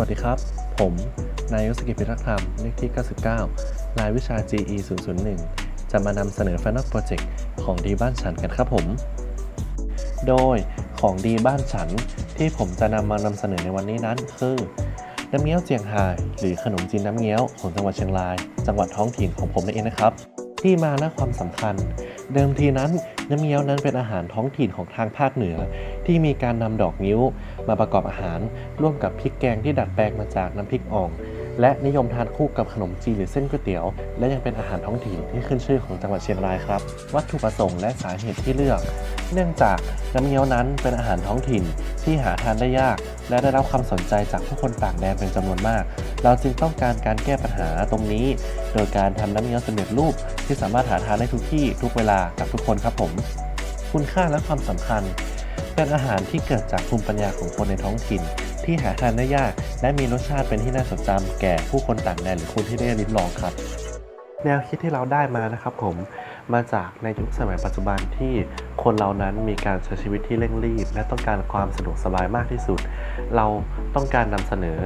วัสดีครับ ผม นายยศกิจพิทักษ์ธรรม เลขที่ 99 รายวิชา GE 001 จะมานำเสนอ Final Project ของดีบ้านฉันกันครับผม โดยของดีบ้านฉันที่ผมจะนำมานำเสนอในวันนี้นั้นคือน้ำเงี้ยวเจียงไฮ้หรือขนมจีนน้ำเงี้ยวของจังหวัดเชียงราย จังหวัดท้องถิ่นของผมนั่นเองนะครับ ที่มาและความสำคัญ เดิมทีนั้นน้ำเงี้ยวนั้นเป็นอาหารท้องถิ่นของทางภาคเหนือ ที่มีการนำดอกงิ้ว มาประกอบอาหารร่วมกับพริกแกงที่ดัดแปลงมาจากน้ำพริกอ่อง และนิยมทานคู่กับขนมจีนหรือเส้นก๋วยเตี๋ยว และยังเป็นอาหารท้องถิ่นที่ขึ้นชื่อของจังหวัดเชียงรายครับ วัตถุประสงค์และสาเหตุที่เลือก เนื่องจากน้ำเงี้ยวนั้นเป็นอาหารท้องถิ่นที่หาทานได้ยาก และได้รับความสนใจจากผู้คนต่างแดนเป็นจำนวนมาก เราจึงต้องการการแก้ปัญหาตรงนี้ โดยการทำน้ำเงี้ยวสำเร็จรูป ที่สามารถหาทานได้ทุกที่ทุกเวลากับทุกคนครับผม คุณค่าและความสำคัญ เป็นอาหารที่เกิดจากภูมิปัญญาของคนในท้องถิ่น ที่หาทานได้ยาก และมีรสชาติเป็นที่น่าจดจำแก่ผู้คนต่างแดนหรือคนที่ได้ลิ้มลองครับ แนวคิดที่เราได้มานะครับผมมาจากในยุคสมัยปัจจุบันที่คนเรานั้นมีการใช้ชีวิตที่เร่งรีบ และต้องการความสะดวกสบายมากที่สุด เราต้องการนำเสนอ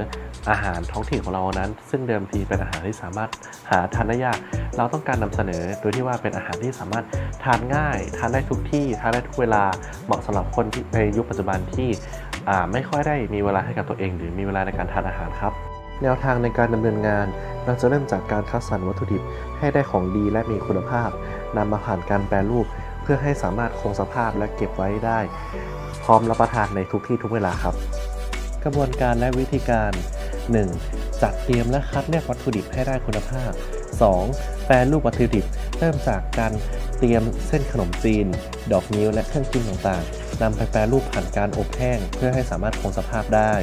อาหารท้องถิ่นของเรานั้น ซึ่งเดิมทีเป็นอาหารที่สามารถหาทานได้ยาก เราต้องการนำเสนอโดยที่ว่าเป็นอาหารที่สามารถทานง่าย ทานได้ทุกที่ ทานได้ทุกเวลาเหมาะสำหรับคนในยุคปัจจุบันที่ ไม่ค่อยได้มีเวลาให้กับตัวเอง หรือมีเวลาในการทานอาหารครับ แนวทางในการดำเนินงาน เราจะเริ่มจากการคัดสรรวัตถุดิบให้ได้ของดีและมีคุณภาพนำมาผ่านการแปรรูป เพื่อให้สามารถคงสภาพและเก็บไว้ได้ พร้อมรับประทานในทุกที่ทุกเวลาครับ กระบวนการและวิธีการ 1. จัดเตรียมและคัดเลือกวัตถุดิบให้ได้คุณภาพ 2. แปรรูปวัตถุดิบ เริ่มจากการเตรียมเส้นขนมจีน ดอกนิ้วและเครื่องจิ้มต่างๆ นำไปแปรรูปผ่านการอบแห้ง เพื่อให้สามารถคงสภาพได้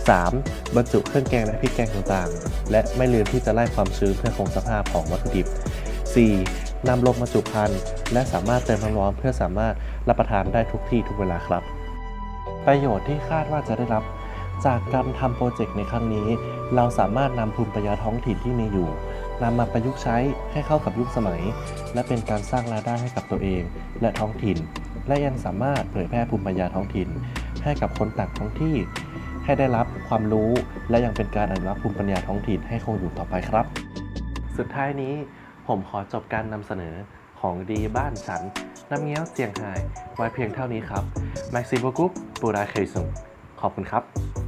3. บรรจุเครื่องแกงและพริกแกงต่างๆ และไม่ลืมที่จะไล่ความชื้นเพื่อคงสภาพของวัตถุดิบ 4. นำลงบรรจุภัณฑ์และสามารถเติมน้ำร้อนเพื่อสามารถรับประทานได้ทุกที่ทุกเวลาครับ ประโยชน์ที่คาดว่าจะได้รับ จากการทำโปรเจกต์ในครั้งนี้ เราสามารถนำภูมิปัญญาท้องถิ่นที่มีอยู่นำมาประยุกต์ใช้ให้เข้ากับยุคสมัย และเป็นการสร้างรายได้ให้กับตัวเอง และท้องถิ่น และยังสามารถเผยแพร่ภูมิปัญญาท้องถิ่น ให้กับคนต่างท้องที่ให้ได้รับความรู้ และยังเป็นการอนุรักษ์ภูมิปัญญาท้องถิ่นให้คงอยู่ต่อไปครับ สุดท้ายนี้ผมขอจบการนำเสนอของดีบ้านฉัน น้ำเงี้ยวเจียงไฮ้ไว้เพียงเท่านี้ครับแม็กซิโบกุ๊ปปูราเคซุงขอบคุณครับ